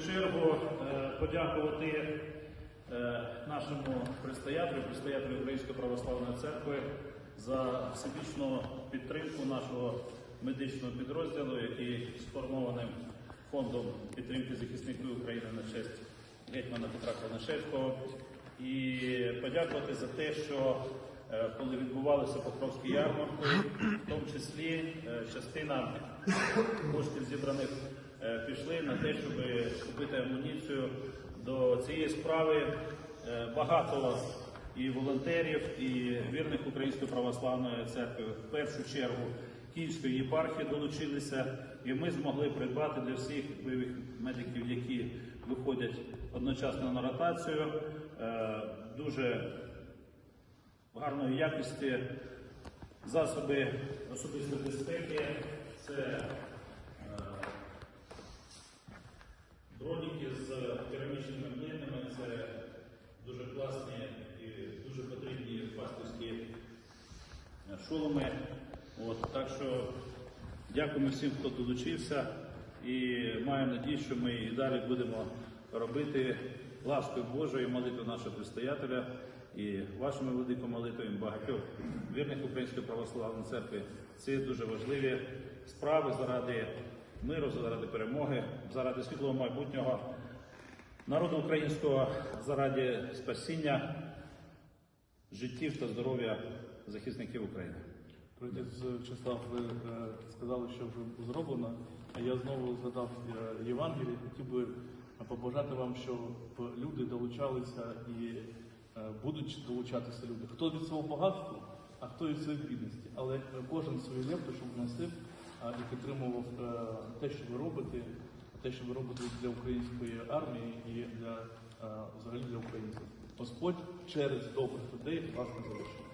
свою чергу е, подякувати е, нашому предстоятелю, предстоятелю Української православної церкви за всебічну підтримку нашого медичного підрозділу, який сформований фондом підтримки захисників України на честь гетьмана Петра Конашевського. І подякувати за те, що е, коли відбувалися Покровські ярмарки, в тому числі частина коштів зібраних пішли на те, щоб купити амуніцію до цієї справи. Е, Багато і волонтерів, і вірних Української православної церкви в першу чергу Київської єпархії долучилися, і ми змогли придбати для всіх бойових медиків, які виходять одночасно на ротацію, е, дуже гарної якості засоби особистої безпеки. Це е, дроніки з керамічними млинами, це дуже класні і дуже потрібні фастовські шоломи. От, так що дякуємо всім, хто долучився, і маю надію, що ми і далі будемо робити ласкою Божою молитву нашого предстоятеля і вашими великими молитвами багатьох вірних Української православної церкви. Це дуже важливі справи заради миру, заради перемоги, заради світлого майбутнього народу українського, заради спасіння життів та здоров'я захисників України. Отець Вячеслав, ви е, сказали, що вже зроблено, а я знову згадав е, Євангеліє. Хотів би побажати вам, щоб люди долучалися і е, будуть долучатися люди. Хто від свого багатства, а хто від своєї бідності. Але е, кожен свою лепту, щоб вносив е, і підтримував е, те, що ви робите, те, що ви робите для української армії і для е, взагалі для українців. Господь через добрих людей вас не залишить.